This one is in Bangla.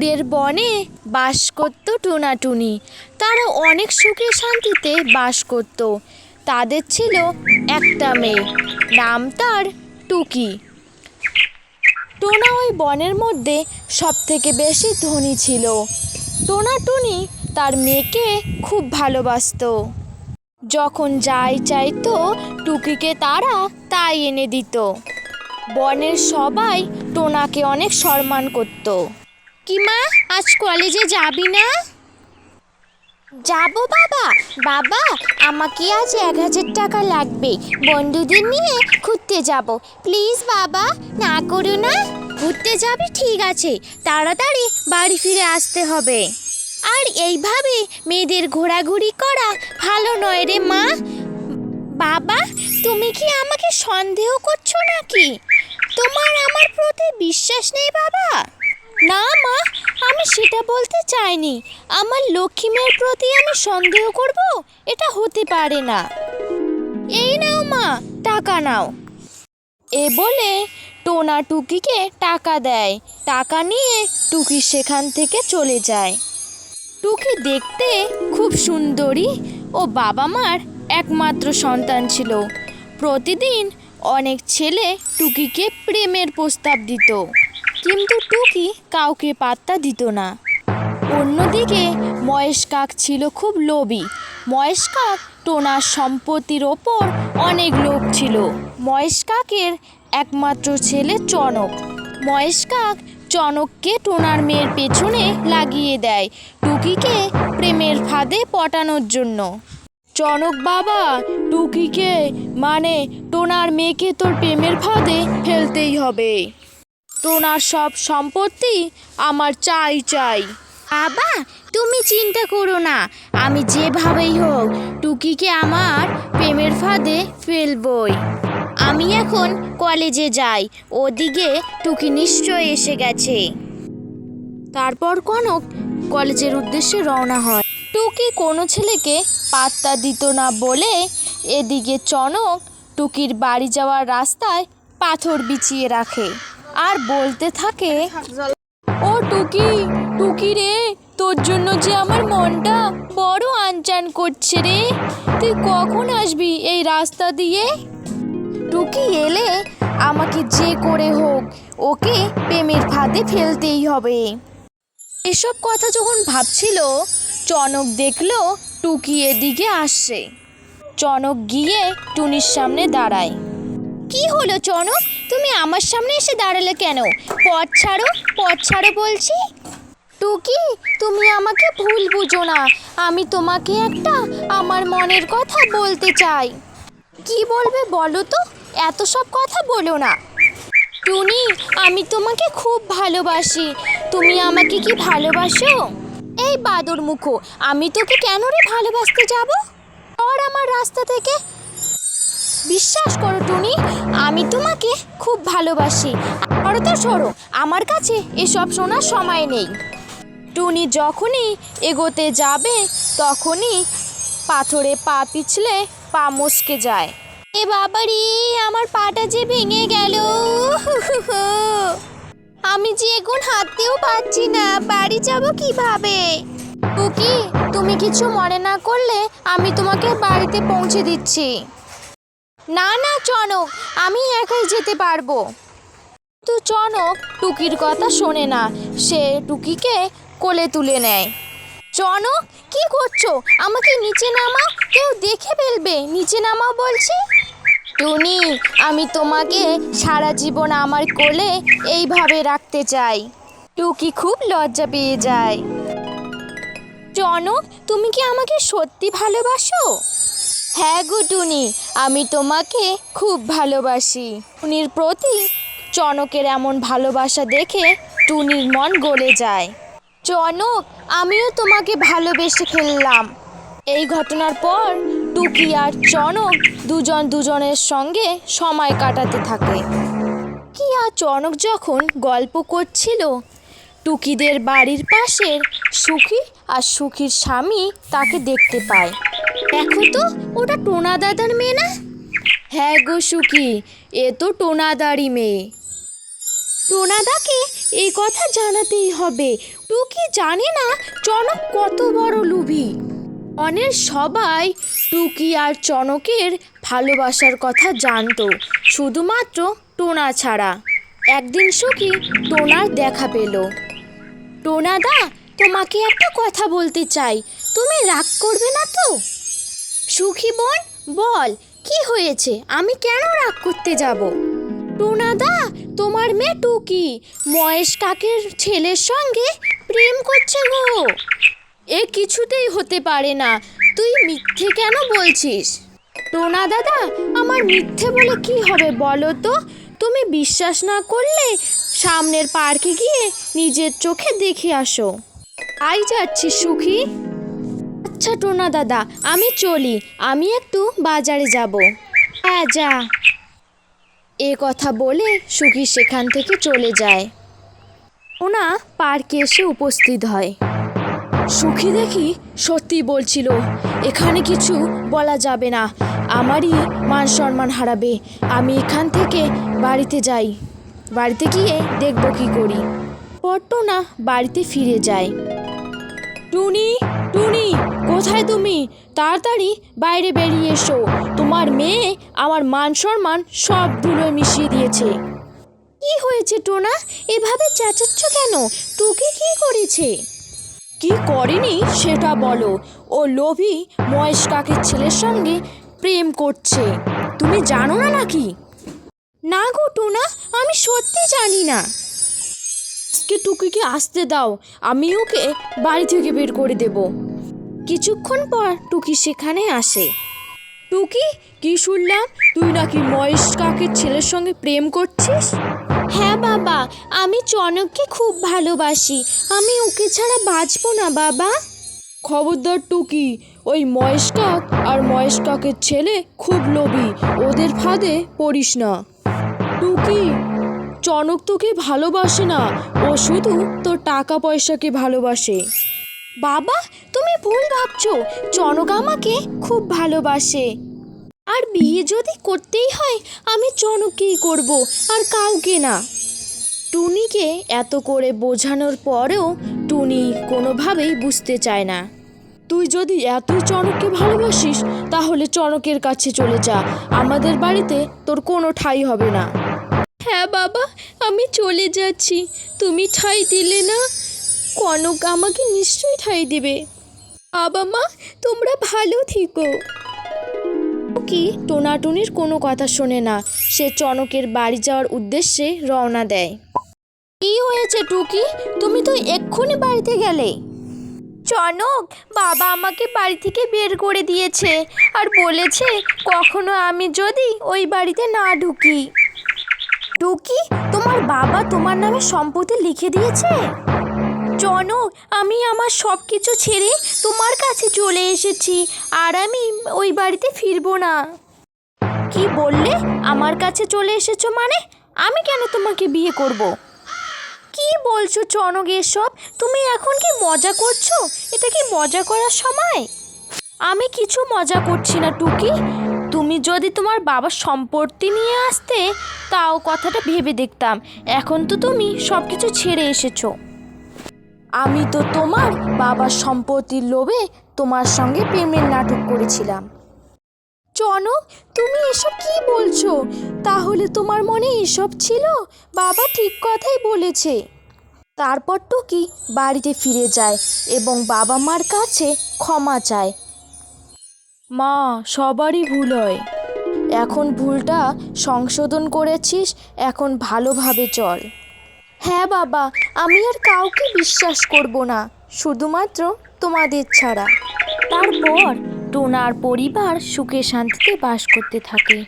দূরের বনে বাস করত টুনাটুনি। তারা অনেক সুখে শান্তিতে বাস করত। তাদের ছিল একটা মেয়ে, নাম তার টুকি। টোনা ওই বনের মধ্যে সব থেকে বেশি ধনী ছিল। টোনা টুনি তার মেয়েকে খুব ভালোবাসতো। যখন যাই চাইতো, টুকিকে তারা তাই এনে দিত। বনের সবাই টোনাকে অনেক সম্মান করত। কি মা আজ কলেজে যাবি না? যাব বাবা। বাবা, আমাকে আজ এক হাজার টাকা লাগবে। বন্ধুদের নিয়ে ঘুরতে যাব। প্লিজ বাবা, না করো না। ঘুরতে যাবি, ঠিক আছে। তাড়াতাড়ি বাড়ি ফিরে আসতে হবে। আর এইভাবে মেয়েদের ঘোরাঘুরি করা ভালো নয় রে মা। বাবা, তুমি কি আমাকে সন্দেহ করছ নাকি? তোমার আমার প্রতি বিশ্বাস নেই বাবা। না, মা, আমি সেটা বলতে চাইনি। আমার লক্ষ্মী মেয়ের প্রতি আমি সন্দেহ করব, এটা হতে পারে না। এই নাও, মা, টাকা নাও। এ বলে টোনা টুকিকে টাকা দেয়। টাকা নিয়ে টুকি সেখান থেকে চলে যায়। টুকি দেখতে খুব সুন্দরী ও বাবা মার একমাত্র সন্তান ছিল। প্রতিদিন অনেক ছেলে টুকিকে প্রেমের প্রস্তাব দিত। কিন্তু টুকি কাউকে পাত্তা দিত না। অন্যদিকে মহেশ কাক ছিল খুব লোভী। মহেশ কাক টোনার সম্পত্তির ওপর অনেক লোভ ছিল। মহেশ কাকের একমাত্র ছেলে চনক। মহেশ কাক চনককে টোনার মেয়ের পেছনে লাগিয়ে দেয় টুকিকে প্রেমের ফাঁদে পটানোর জন্য। চনক বাবা, টুকিকে মানে টোনার মেয়েকে তোর প্রেমের ফাঁদে ফেলতেই হবে। টোনার সব সম্পত্তি আমার চাই চাই। বাবা তুমি চিন্তা করো না। আমি যেভাবেই হোক টুকিকে আমার প্রেমের ফাঁদে ফেলবই। আমি এখন কলেজে যাই ওদিকে টুকি নিশ্চয় এসে গেছে। তারপর কনক কলেজের উদ্দেশ্যে রওনা হয়। টুকি কোনো ছেলেকে পাত্তা দিত না বলে এদিকে চনক টুকির বাড়ি যাওয়ার রাস্তায় পাথর বিছিয়ে রাখে। আর বলতে থাকে ও টুকি টুকি রে তোর জন্য যে আমার মনটা বড় আনচান করছে রে তুই কখন আসবি এই রাস্তা দিয়ে? টুকি এলে আমাকে যে করে হোক ওকে প্রেমের ফাঁদে ফেলতেই হবে। এসব কথা যখন ভাবছিল চনক দেখল টুকি এদিকে আসছে। চনক গিয়ে টুনির সামনে দাঁড়ায়। কি হলো চনক তুমি আমার সামনে এসে দাঁড়ালে কেন? পথ ছাড়ো পথ ছাড়ো বলছি। টুকি, তুমি আমাকে ভুল বুঝো না। আমি তোমাকে একটা আমার মনের কথা বলতে চাই। কি বলবে বলো তো? এত সব কথা বলো না। টুনি, আমি তোমাকে খুব ভালোবাসি। তুমি আমাকে কি ভালোবাসো? এই বাদর মুখো, আমি তোকে কেন রে ভালোবাসতে যাব? আর আমার রাস্তা থেকে বিশ্বাস করো, টুনি, আমি তোমাকে খুব ভালোবাসি। আর তো সরো, আমার কাছে এসব শোনার সময় নেই। টুনি যখনই এগোতে যাবে, তখনই পাথরে পা পিছলে পা মস্কে যায়। এ বাবারি, আমার পাটা যে ভেঙে গেল। আমি যে এখন হাঁটতেও পারছি না, বাড়ি যাব কীভাবে? টুকি, তুমি কিছু মনে না করলে আমি তোমাকে বাড়িতে পৌঁছে দিচ্ছি। না না, চনক, আমি একাই যেতে পারব। কিন্তু চনক টুকির কথা শোনে না। সে টুকিকে কোলে তুলে নেয়। চনক, কি করছ? আমাকে নিচে নামাও। কেউ দেখে ফেলবে। নিচে নামাও বলছি। টুনি, আমি তোমাকে সারা জীবন আমার কোলে এইভাবে রাখতে চাই। টুকি খুব লজ্জা পেয়ে যায়। চনক, তুমি কি আমাকে সত্যি ভালোবাসো? হ্যাঁ গো টুনি আমি তোমাকে খুব ভালোবাসি। টুনির প্রতি চনকের এমন ভালোবাসা দেখে টুনির মন গলে যায়। চনক, আমিও তোমাকে ভালোবেসে ফেললাম এই ঘটনার পর টুকি আর চনক দুজন দুজনের সঙ্গে সময় কাটাতে থাকে। কি আর চনক যখন গল্প করছিল, টুকিদের বাড়ির পাশের সুখী আর সুখীর স্বামী তাকে দেখতে পায়। দেখো তো, ওটা টোনা দাদার মেয়ে না? হ্যাঁ গো সুখী, এ তো টোনাদারি মেয়ে। টোনাদাকে এই কথা জানাতেই হবে। টুকি জানে না, চনক কত বড় লুভি। অনের সবাই টুকি আর চনকের ভালোবাসার কথা জানতো, শুধুমাত্র টোনা ছাড়া। একদিন সুখী টোনার দেখা পেল। টোনাদা তোমাকে একটা কথা বলতে চাই। তুমি রাগ করবে না তো? সুখী বোন বল, কি হয়েছে? আমি কেন রাগ করতে যাব? টোনাদা, তোমার মেয়ে টুকি। মহেশ কাকের ছেলের সঙ্গে প্রেম করছে গো। এ কিছুতেই হতে পারে না। তুই মিথ্যে কেন বলছিস? টোনা দাদা, আমার মিথ্যে বলে কি হবে বলো তো? তুমি বিশ্বাস না করলে সামনের পার্কে গিয়ে নিজের চোখে দেখে আসো। আই যাচ্ছি, সুখী। আচ্ছা টোনা দাদা, আমি চলি। আমি একটু বাজারে যাব। হ্যাঁ যা। এ কথা বলে সুখী সেখান থেকে চলে যায়। ওনা পার্কে এসে উপস্থিত হয়। সুখী দেখি সত্যি বলছিল, এখানে কিছু বলা যাবে না। আমারই মান সম্মান হারাবে। আমি এখান থেকে বাড়িতে যাই। বাড়িতে গিয়ে দেখব কি করি। পট্ট না বাড়িতে ফিরে যায়। টুনি টুনি! কোথায় তুমি? তাড়াতাড়ি বাইরে বেরিয়ে এসো। তোমার মেয়ে আমার মান সম্মান সব ধুলোয় মিশিয়ে দিয়েছে। কি হয়েছে টোনা? এভাবে চেঁচাচ্ছ কেন? তোকে কি করেছে? কি করেনি সেটা বলো। ও লোভী মহেশ কাকের ছেলের সঙ্গে প্রেম করছে। তুমি জানো না নাকি? না গো টোনা, আমি সত্যি জানি না। আজকে টুকিকে আসতে দাও। আমি ওকে বাড়ি থেকে বের করে দেব। কিছুক্ষণ পর টুকি সেখানে আসে। টুকি কি শুনলাম? তুই নাকি মহেশ কাকের ছেলের সঙ্গে প্রেম করছিস? হ্যাঁ বাবা আমি চনককে খুব ভালোবাসি। আমি ওকে ছাড়া বাঁচবো না বাবা। খবরদার টুকি ওই মহেশ কাক আর মহেশ কাকের ছেলে খুব লোভী ওদের ফাঁদে পড়িস না। টুকি চনক তোকে ভালোবাসে না ও শুধু তোর টাকা পয়সাকে ভালোবাসে। বাবা, তুমি ভুল ভাবছ। চনক আমাকে খুব ভালোবাসে। আর বিয়ে যদি করতেই হয়, আমি চনককেই করব, আর কাউকে না। টুনিকে এত করে বোঝানোর পরেও টুনি কোনোভাবেই বুঝতে চায় না। তুই যদি এতই চনককে ভালোবাসিস, তাহলে চনকের কাছে চলে যা। আমাদের বাড়িতে তোর কোনো ঠাঁই হবে না। হ্যাঁ বাবা, আমি চলে যাচ্ছি। তুমি ঠাঁই দিলে না? কনক আমাকে নিশ্চয়ই ঠাঁই দিবে। বাবা মা, তোমরা ভালো থেকো। কি, টোনাটুনির কোনো কথা শোনে না। সে চনকের বাড়ি যাওয়ার উদ্দেশ্যে রওনা দেয়। কি হয়েছে, টুকি? তুমি তো এক্ষুনি বাড়িতে গেলে। চনক, বাবা আমাকে বাড়ি থেকে বের করে দিয়েছে আর বলেছে কখনো আমি যদি ওই বাড়িতে না ঢুকি। টুকি, তোমার বাবা তোমার নামে সম্পত্তি লিখে দিয়েছে? জনক, আমি আমার সব কিছু ছেড়ে তোমার কাছে চলে এসেছি, আর আমি ওই বাড়িতে ফিরবো না। কি বললে? আমার কাছে চলে এসেছ মানে? আমি কেন তোমাকে বিয়ে করব। কি বলছো চনক এসব? তুমি এখন কি মজা করছ? এটা কি মজা করার সময়? আমি কিছু মজা করছি না, টুকি। তুমি যদি তোমার বাবার সম্পত্তি নিয়ে আসতে, তাও কথাটা ভেবে দেখতাম। এখন তো তুমি সব কিছু ছেড়ে এসেছ। আমি তো তোমার বাবার সম্পত্তির লোভে তোমার সঙ্গে প্রেমের নাটক করেছিলাম। চনক তুমি এসব কি বলছো? তাহলে তোমার মনে এসব ছিল? বাবা ঠিক কথাই বলেছে। তারপর টুকি বাড়িতে ফিরে যায় এবং বাবা মার কাছে ক্ষমা চায়। মা, সবারই ভুল হয়। এখন ভুলটা সংশোধন করেছিস, এখন ভালোভাবে চল। হ্যাঁ বাবা, আমি আর কাউকে বিশ্বাস করব না, শুধুমাত্র তোমাদের ছাড়া। তারপর টোনার পরিবার সুখে শান্তিতে বাস করতে থাকে।